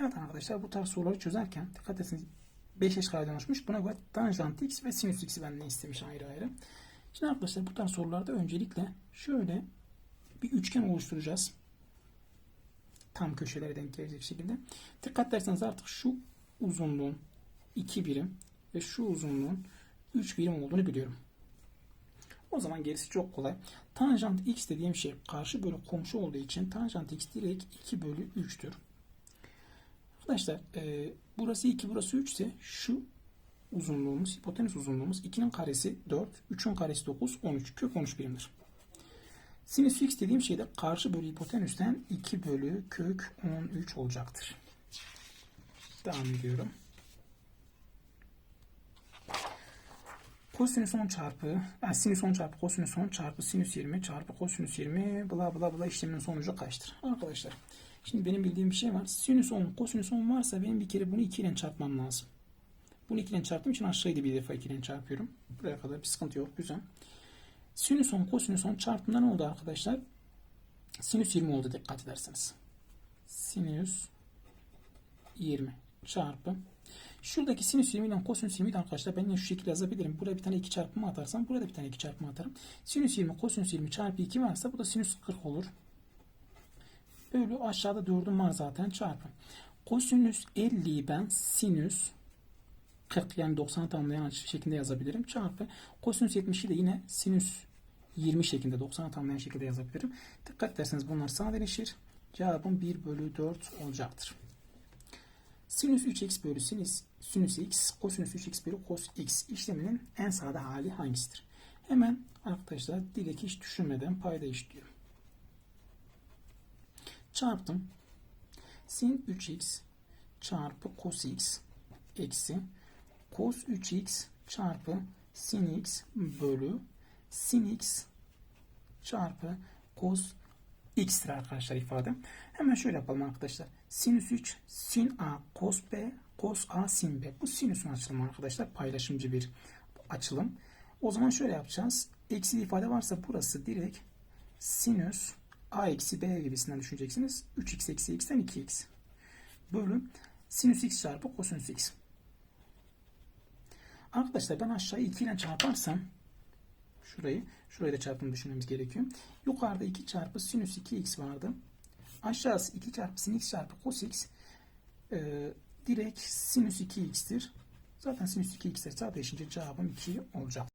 Evet arkadaşlar bu tarz soruları çözerken dikkat etsiniz 5 eş kareden oluşmuş. Buna göre tanjant x ve sinüs x'i benden istemiş ayrı ayrı. Şimdi arkadaşlar bu tarz sorularda öncelikle şöyle bir üçgen oluşturacağız. Tam köşelere denk gelecek şekilde. Dikkat ederseniz artık şu uzunluğun 2 birim ve şu uzunluğun 3 birim olduğunu biliyorum. O zaman gerisi çok kolay. Tanjant x dediğim şey karşı bölü komşu olduğu için tanjant x direkt 2 bölü 3'tür. Arkadaşlar e, burası 2 burası 3 ise şu uzunluğumuz hipotenüs uzunluğumuz 2'nin karesi 4 3'ün karesi 9 13 kök 13 birimdir. Sinüs x dediğim şey de karşı bölü hipotenüsten 2 bölü kök 13 olacaktır. Devam ediyorum. Kosinüs 10 çarpı yani sinüs 10 çarpı kosinüs 10 çarpı sinüs 20 çarpı kosinüs 20 bla bla bla işleminin sonucu kaçtır? Arkadaşlar şimdi benim bildiğim bir şey var. Sinüs 10 kosinüs 10 varsa benim bir kere bunu 2 ile çarpmam lazım. Bunu 2 ile çarptığım için aşağıyı bir defa 2 ile çarpıyorum. Buraya kadar bir sıkıntı yok. Güzel. Sinüs 10 kosinüs 10 çarptığında ne oldu arkadaşlar? Sinüs 20 oldu dikkat ederseniz. Sinüs 20 çarpı Şuradaki sinüs 20 ile kosinüs 20 arkadaşlar ben şu şekilde yazabilirim. Buraya bir tane 2 çarpımı atarsam burada bir tane 2 çarpımı atarım. Sinüs 20 kosinüs 20 çarpı 2 varsa bu da sinüs 40 olur. Bölü aşağıda 4'üm var zaten çarpı. Kosinüs 50'yi ben sinüs 40 yani 90 tamamlayan şeklinde yazabilirim. Çarpı kosinüs 70'i de yine sinüs 20 şeklinde 90 tamamlayan şekilde yazabilirim. Dikkat ederseniz bunlar sadeleşir. Cevabım 1 bölü 4 olacaktır. Sinüs 3x bölü sinüs, sinüs x, kosinüs 3x bölü cos x işleminin en sade hali hangisidir? Hemen arkadaşlar direkt hiç düşünmeden payda işliyorum. Çarptım. Sin 3x çarpı cos x eksi cos 3x çarpı sin x bölü sin x çarpı cos x'tir arkadaşlar ifade. Hemen şöyle yapalım arkadaşlar. Sinüs 3 sin a cos b cos a sin b. Bu sinüsün açılımı arkadaşlar. Paylaşımcı bir açılım. O zaman şöyle yapacağız. Eksi ifade varsa burası direkt sinüs a eksi b gibisinden düşüneceksiniz. 3x eksi x'ten 2x. Bölü sinüs x çarpı kosinüs x. Arkadaşlar ben aşağıyı 2 ile çarparsam şurayı şurayı da çarpımı düşünmemiz gerekiyor. Yukarıda 2 çarpı sinüs 2x vardı. Aşağısı 2 çarpı sin x çarpı cos x e, direkt sinüs 2x'tir. Zaten sinüs 2x'ler sadeleşince cevabım 2 olacak.